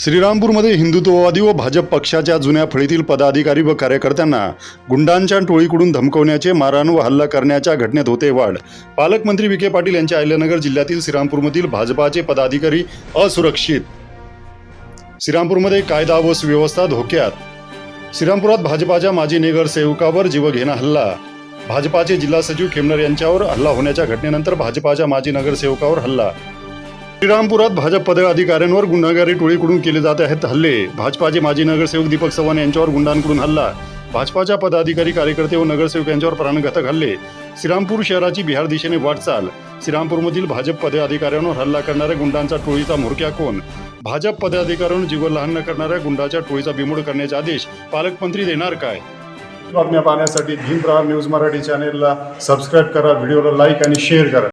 श्रीरामपूरमध्ये हिंदुत्ववादी व भाजप पक्षाच्या जुन्या फळीतील पदाधिकारी व कार्यकर्त्यांना गुंडांच्या टोळीकडून धमकवण्याचे मारहाण व हल्ला करण्याच्या घटनेत होते वाढ. पालकमंत्री विखे पाटील यांच्या अहिल्यानगर जिल्ह्यातील श्रीरामपूरमधील भाजपाचे पदाधिकारी असुरक्षित. श्रीरामपूरमध्ये कायदा व सुव्यवस्था धोक्यात. श्रीरामपुरात भाजपाच्या माजी नगरसेवकावर जीवघेणा हल्ला. भाजपाचे जिल्हा सचिव खेमनर यांच्यावर हल्ला होण्याच्या घटनेनंतर भाजपाच्या माजी नगरसेवकावर हल्ला. श्रीरामपुरात भाजप पदाधिकाऱ्यांवर गुन्हेगारी टोळीकडून केले जात आहेत हल्ले. भाजपाचे माजी नगरसेवक दीपक चव्हाण यांच्यावर गुंडांकडून हल्ला. भाजपाच्या पदाधिकारी कार्यकर्ते व नगरसेवक यांच्यावर प्राणघातक हल्ले. श्रीरामपूर शहराची बिहार दिशेने वाटचाल. श्रीरामपूरमधील भाजप पदाधिकाऱ्यांवर हल्ला करणाऱ्या गुंडांचा टोळीचा म्होरक्या कोण? भाजप पदाधिकाऱ्यांवर जीव लहान न करणाऱ्या गुंडाच्या टोळीचा बिमोड करण्याचे आदेश पालकमंत्री देणार काय? बातम्या पाहण्यासाठी भीम न्यूज मराठी चॅनेलला सबस्क्राईब करा व्हिडिओला लाईक आणि शेअर करा.